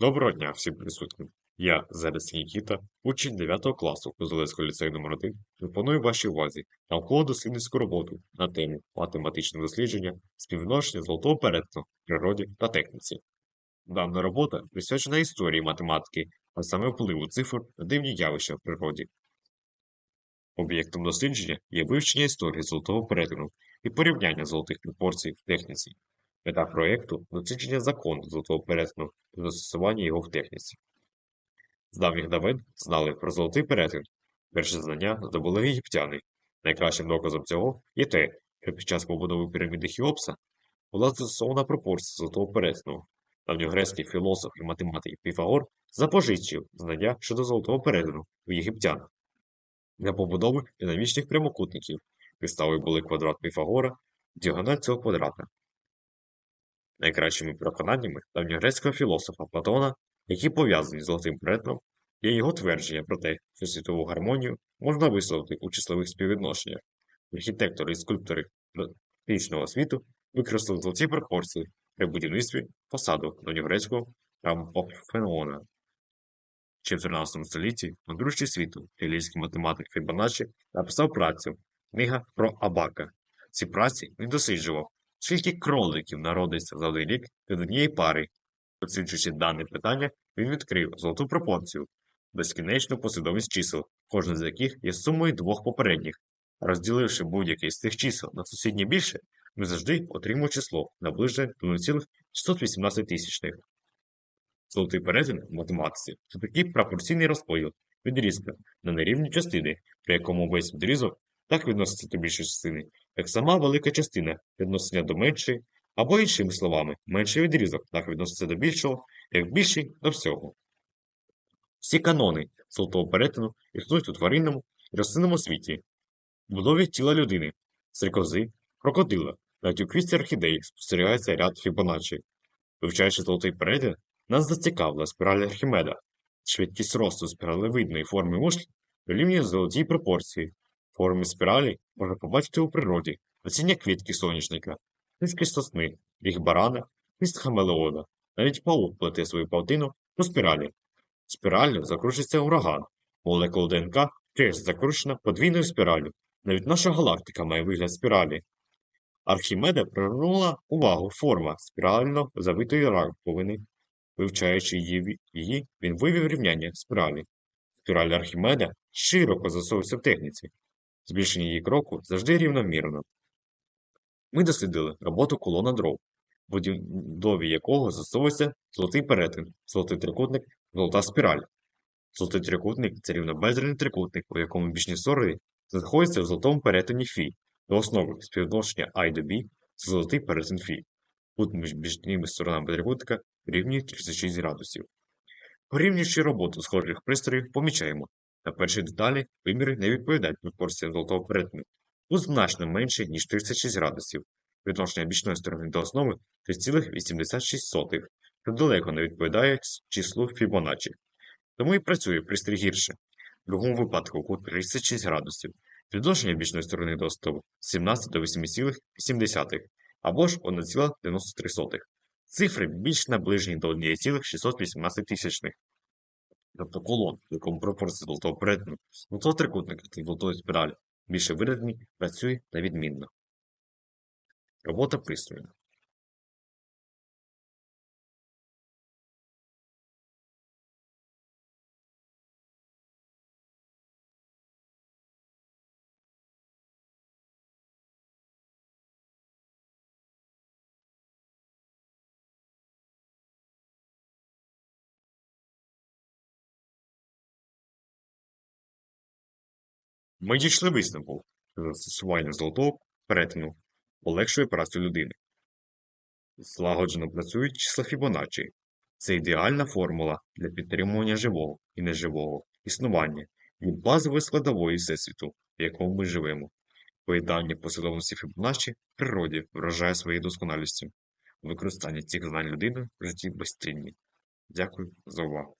Доброго дня всім присутнім. Я, Зелес Нікіта, учень 9 класу Козелецького ліцею номер 1 пропоную вашій увазі науково-дослідницьку роботу на тему математичне дослідження співвідношення золотого перетину в природі та техніці. Дана робота присвячена історії математики, а саме впливу цифр на дивні явища в природі. Об'єктом дослідження є вивчення історії золотого перетину і порівняння золотих пропорцій в техніці. Мета проєкту – дослідження закону золотого перетину і застосування його в техніці. З давніх давен знали про золотий перетин. Перші знання здобули єгиптяни. Найкращим доказом цього є те, що під час побудови піраміди Хіопса була застосована пропорція золотого перетину. Давньогрецький філософ і математик Піфагор запожичив знання щодо золотого перетину у єгиптян. Для побудови динамічних прямокутників підставою були квадрат Піфагора, діагональ цього квадрата. Найкращими переконаннями давньогрецького філософа Платона, які пов'язані з золотим перетином, є його твердження про те, що світову гармонію можна висловити у числових співвідношеннях. Архітектори і скульптори античного світу використали золоті пропорції при будівництві фасаду давньогрецького храму Парфенона. Ще в 13 столітті мудрущий світу італійський математик Фібоначчі написав працю «Книга про Абака». В цій праці він досліджував, скільки кроликів народиться за один рік від однієї пари. Досліджуючи дане питання, він відкрив золоту пропорцію, безкінечну послідовність чисел, кожне з яких є сумою двох попередніх. Розділивши будь-яке з цих чисел на сусіднє більше, ми завжди отримуємо число наближене до 0,618 тисячних. Золотий перетин в математиці це такий пропорційний розподіл відрізка на нерівні частини, при якому весь відрізок так відноситься до більшої частини, як сама велика частина відноситься до меншої, або іншими словами, менший відрізок так відноситься до більшого, як більший до всього. Всі канони золотого перетину існують у тваринному і рослинному світі, будові тіла людини, стрикози, крокодила, навіть у квітці орхідеї спостерігається ряд Фібоначчі. Вивчаючи золотий перетин, нас зацікавила спіраль Архімеда. Швидкість росту спіралевидної форми мушлі дорівнює золотій пропорції. Форми спіралі можна побачити у природі, насіння квітки соняшника, листки сосни, ріг барана, лист хамелеода. Навіть паук плете свою павтину по спіралі. Спіраллю закручується ураган. Молекула ДНК теж закручена подвійною спіраллю. Навіть наша галактика має вигляд спіралі. Архімеда привернула увагу форма спірально завитої раковини. Вивчаючи її, він вивів рівняння спіралі. Спіраль Архімеда широко засовується в техніці. Збільшення її кроку завжди рівномірно. Ми дослідили роботу колона дров, будові якого застосовується золотий перетин, золотий трикутник, золота спіраль. Золотий трикутник це рівнобедрений трикутник, у якому бічні сторони знаходяться в золотому перетині Фі. До основи співвідношення I до B це золотий перетин Фі. Кут між бічними сторонами трикутника рівнює 36 градусів. Порівнюючи роботу схожих пристроїв, помічаємо, на першій деталі виміри не відповідають пропорціям золотого перетину. Тут значно менше, ніж 36 градусів. Відношення бічної сторони до основи 3,86, що далеко не відповідає числу Фібоначчі. Тому і працює пристрій гірше. В другому випадку кут 36 градусів. Відношення бічної сторони до основи 17 до 8,7 або ж 1,93. Цифри більш наближені до 1,618 тисячних. Тобто колон, в якому пропорції золотого перетину, золотого трикутника та золотої спіралі більше виразні, працює на відмінно. Робота пристрою. Ми дійшли висновку, що застосування золотого перетину полегшує працю людини. Злагоджено працюють числа Фібоначчі. Це ідеальна формула для підтримування живого і неживого існування від базової складової всесвіту, в якому ми живемо. Поєднання послідовності Фібоначчі в природі вражає своєю досконалістю. Використання цих знань людини в житті безцінні. Дякую за увагу.